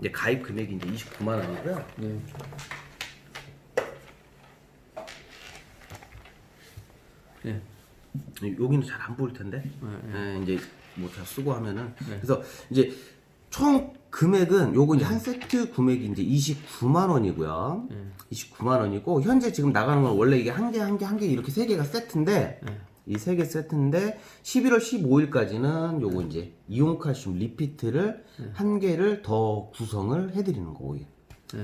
이제 가입 금액이 이제 29만 원이고요. 네. 네. 여기는 잘 안 보일 텐데. 네, 예, 이제 뭐 다 쓰고 하면은 그래서 이제 총 금액은 요거 이제 한 세트 금액이 이제 29만 원이고요. 29만 원이고 현재 지금 나가는 건 원래 이게 한 개 한 개 한 개 이렇게 세 개가 세트인데 이 세 개 세트인데 11월 15일까지는 요거 이제 이온 칼슘 리피트를 한 개를 더 구성을 해드리는 거고요.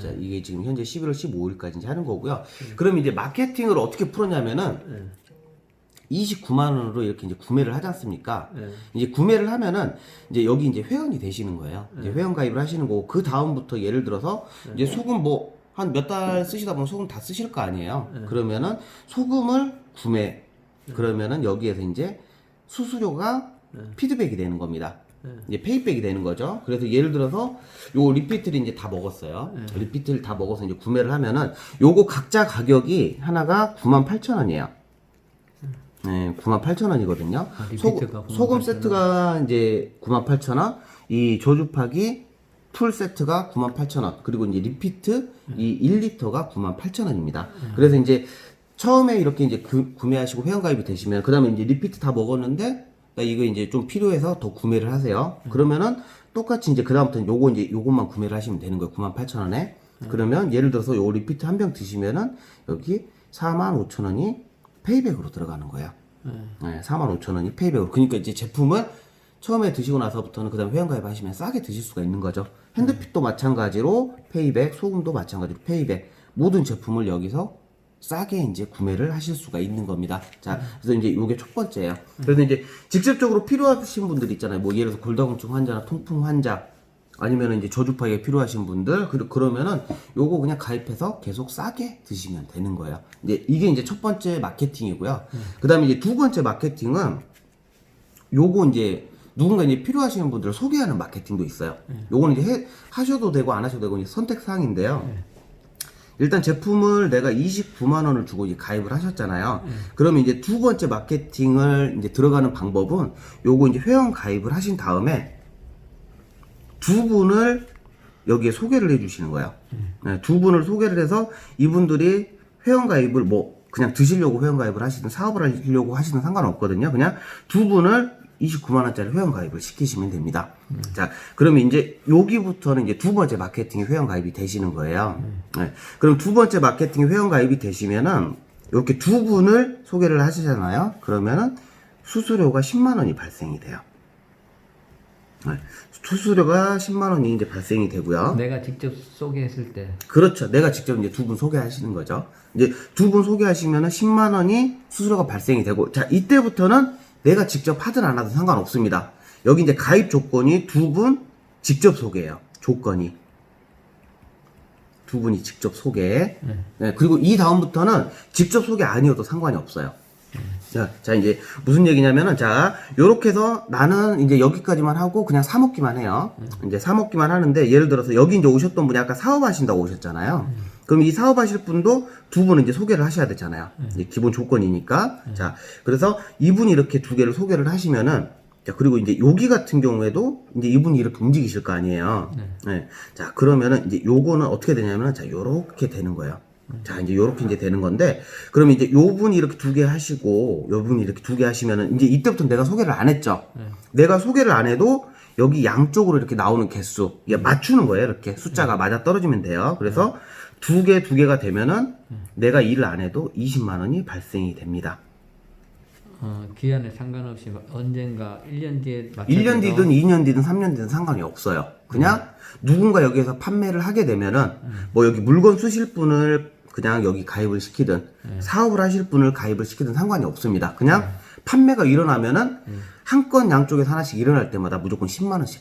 자, 이게 지금 현재 11월 15일까지 이제 하는 거고요. 그럼 이제 마케팅을 어떻게 풀었냐면은 29만 원으로 이렇게 이제 구매를 하지 않습니까? 네. 이제 구매를 하면은 이제 여기 이제 회원이 되시는 거예요. 이제 회원 가입을 하시는 거고 그 다음부터 예를 들어서 이제 소금 뭐 한 몇 달 쓰시다 보면 소금 다 쓰실 거 아니에요. 그러면은 소금을 구매 그러면은 여기에서 이제 수수료가 피드백이 되는 겁니다. 이제 페이백이 되는 거죠. 그래서 예를 들어서 요 리피트를 이제 다 먹었어요. 리피트를 다 먹어서 이제 구매를 하면은 요거 각자 가격이 하나가 98,000원이에요. 네, 98,000원이거든요. 아, 리피트가 소금 세트가 이제 98,000원, 이 조주파기 풀 세트가 98,000원, 그리고 이제 리피트 이 1리터가 98,000원입니다. 그래서 이제 처음에 이렇게 이제 그- 구매하시고 회원가입이 되시면 그 다음에 이제 리피트 다 먹었는데 나 이거 이제 좀 필요해서 더 구매를 하세요. 그러면은 똑같이 이제 그 다음부터는 요거 이제 요것만 구매를 하시면 되는 거예요. 98,000원에. 그러면 예를 들어서 요 리피트 한 병 드시면은 여기 45,000원이 페이백으로 들어가는 거예요. 네, 45,000원이 페이백으로. 그러니까 이제 제품을 처음에 드시고 나서부터는 그다음 회원가입 하시면 싸게 드실 수가 있는 거죠. 핸드핏도 마찬가지로 페이백, 소금도 마찬가지로 페이백. 모든 제품을 여기서 싸게 이제 구매를 하실 수가 있는 겁니다. 자, 그래서 이제 요게 첫 번째예요. 그래서 이제 직접적으로 필요하신 분들 있잖아요. 뭐 예를 들어서 골다공증 환자나 통풍 환자 아니면 이제 저주파에 필요하신 분들 그- 그러면은 요거 그냥 가입해서 계속 싸게 드시면 되는 거예요. 이제 이게 이제 첫 번째 마케팅이고요. 그다음에 이제 두 번째 마케팅은 요거 이제 누군가 이제 필요하시는 분들을 소개하는 마케팅도 있어요. 요거는 이제 해- 하셔도 되고 안 하셔도 되고 이제 선택 사항인데요. 일단 제품을 내가 29만 원을 주고 이제 가입을 하셨잖아요. 그러면 이제 두 번째 마케팅을 이제 들어가는 방법은 요거 이제 회원 가입을 하신 다음에 두 분을 여기에 소개를 해주시는 거예요. 네, 두 분을 소개를 해서 이분들이 회원 가입을 뭐 그냥 드시려고 회원 가입을 하시든 사업을 하려고 하시든 상관없거든요. 그냥 두 분을 29만 원짜리 회원 가입을 시키시면 됩니다. 자, 그러면 이제 여기부터는 이제 두 번째 마케팅 회원 가입이 되시는 거예요. 네, 그럼 두 번째 마케팅 회원 가입이 되시면은 이렇게 두 분을 소개를 하시잖아요. 그러면은 수수료가 10만 원이 발생이 돼요. 네, 수수료가 10만 원이 이제 발생이 되고요. 내가 직접 소개했을 때 그렇죠. 내가 직접 이제 두 분 소개하시는 거죠. 이제 두 분 소개하시면은 10만 원이 수수료가 발생이 되고, 자, 이때부터는 내가 직접 하든 안 하든 상관없습니다. 여기 이제 가입 조건이 두 분 직접 소개예요. 조건이. 두 분이 직접 소개. 네, 그리고 이 다음부터는 직접 소개 아니어도 상관이 없어요. 자, 자, 이제 무슨 얘기냐면은, 자, 요렇게 해서 나는 이제 여기까지만 하고 그냥 사먹기만 해요. 이제 사먹기만 하는데, 예를 들어서 여기 이제 오셨던 분이 아까 사업하신다고 오셨잖아요. 그럼 이 사업하실 분도 두 분은 이제 소개를 하셔야 되잖아요. 이제 기본 조건이니까. 자, 그래서 이분이 이렇게 두 개를 소개를 하시면은, 자, 그리고 이제 여기 같은 경우에도 이제 이분이 이렇게 움직이실 거 아니에요. 네. 자, 그러면은 이제 요거는 어떻게 되냐면은, 자, 요렇게 되는 거예요. 자, 이제 요렇게 이제 되는 건데, 그러면 이제 요 분이 이렇게 두 개 하시고, 요 분이 이렇게 두 개 하시면은, 이제 이때부터 내가 소개를 안 했죠. 내가 소개를 안 해도, 여기 양쪽으로 이렇게 나오는 개수, 이게 맞추는 거예요. 이렇게 숫자가 맞아 떨어지면 돼요. 그래서 두 개, 두 개가 되면은, 내가 일을 안 해도 20만 원이 발생이 됩니다. 어, 기한에 상관없이 막 언젠가 1년 뒤에 1년 뒤든 2년 뒤든 3년 뒤든 상관이 없어요. 그냥 누군가 여기에서 판매를 하게 되면은 뭐 여기 물건 쓰실 분을 그냥 여기 가입을 시키든 사업을 하실 분을 가입을 시키든 상관이 없습니다. 그냥 판매가 일어나면은 한 건 양쪽에서 하나씩 일어날 때마다 무조건 10만 원씩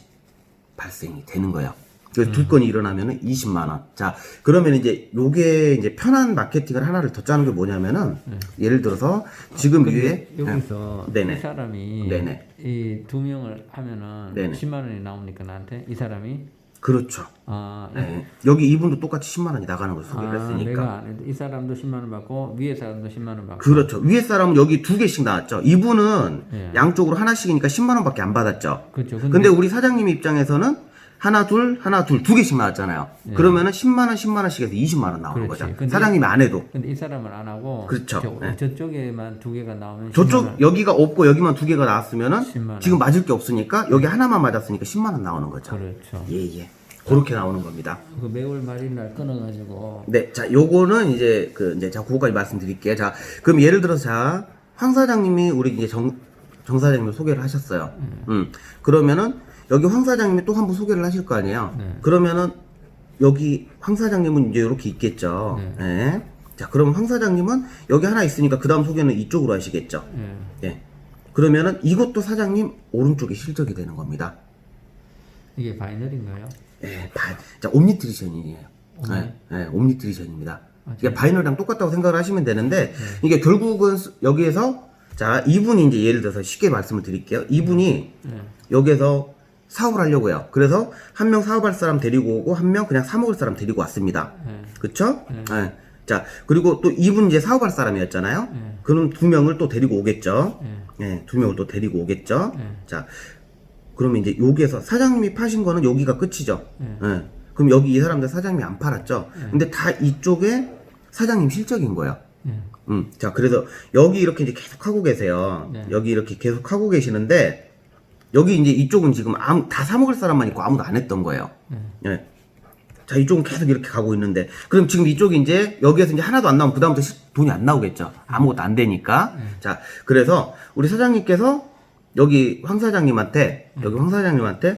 발생이 되는 거예요. 두 건이 일어나면은 20만 원. 자, 그러면 이제 요게 이제 편한 마케팅을 하나를 더 짜는 게 뭐냐면은 예를 들어서 지금 위에 여기서 네네. 이 사람이 네네. 이두 명을 하면은 네네. 10만 원이 나오니까 나한테 이 사람이 그렇죠. 아, 네. 여기 이분도 똑같이 10만 원이 나가는 걸 소개를 아 했으니까. 이 사람도 10만 원 받고 위에 사람도 10만 원 받고 그렇죠. 위에 사람은 여기 두 개씩 나왔죠. 이분은 예. 양쪽으로 하나씩이니까 10만 원밖에 안 받았죠. 그렇죠. 근데, 우리 사장님 입장에서는 하나 둘 하나 둘 두 개씩 나왔잖아요. 그러면은 10만 원 10만 원씩 해서 20만 원 나오는 네. 그렇지. 거죠. 근데 사장님이 안 해도 근데 이 사람은 안 하고 그렇죠. 저, 네. 저쪽에만 두 개가 나오면 10만 저쪽 원. 여기가 없고 여기만 두 개가 나왔으면은 10만 원. 지금 맞을 게 없으니까 여기 하나만 맞았으니까 10만 원 나오는 거죠. 그렇죠. 예 예. 그렇게 나오는 겁니다. 그 매월 말일 날 끊어가지고 네, 자, 요거는 이제 그 이제 자 그거까지 말씀드릴게요. 자, 그럼 예를 들어서 자, 황 사장님이 우리 이제 정, 정 사장님을 소개를 하셨어요. 음. 그러면은 여기 황 사장님이 또 한 번 소개를 하실 거 아니에요. 네. 그러면은 여기 황 사장님은 이제 이렇게 있겠죠. 네. 예. 자, 그럼 황 사장님은 여기 하나 있으니까 그 다음 소개는 이쪽으로 하시겠죠. 예. 예. 그러면은 이것도 사장님 오른쪽에 실적이 되는 겁니다. 이게 바이널인가요? 예, 바, 자, 옴니트리션이에요. 예, 예, 옴니트리션입니다. 이게 바이널이랑 똑같다고 생각을 하시면 되는데, 이게 결국은 스- 여기에서, 자, 이분이 이제 예를 들어서 쉽게 말씀을 드릴게요. 이분이 예. 여기에서 사업을 하려고요. 그래서 한 명 사업할 사람 데리고 오고, 한 명 그냥 사 먹을 사람 데리고 왔습니다. 예. 그쵸? 예. 자, 그리고 또 이분 이제 사업할 사람이었잖아요. 예. 그럼 두 명을 또 데리고 오겠죠. 예. 예, 두 명을 또 데리고 오겠죠. 예. 자, 그러면 이제 여기에서 사장님이 파신 거는 여기가 끝이죠. 예. 예. 그럼 여기 이 사람들 사장님이 안 팔았죠. 근데 다 이쪽에 사장님 실적인 거예요. 예. 음, 자, 그래서 여기 이렇게 이제 계속 하고 계세요. 네. 여기 이렇게 계속 하고 계시는데 여기 이제 이쪽은 지금 아무, 다 사먹을 사람만 있고 아무도 안 했던 거예요. 예. 자, 이쪽은 계속 이렇게 가고 있는데 그럼 지금 이쪽이 이제 여기에서 이제 하나도 안 나오면 그다음부터 시- 돈이 안 나오겠죠. 아무것도 안 되니까. 자, 그래서 우리 사장님께서 여기 황 사장님한테 여기 황 사장님한테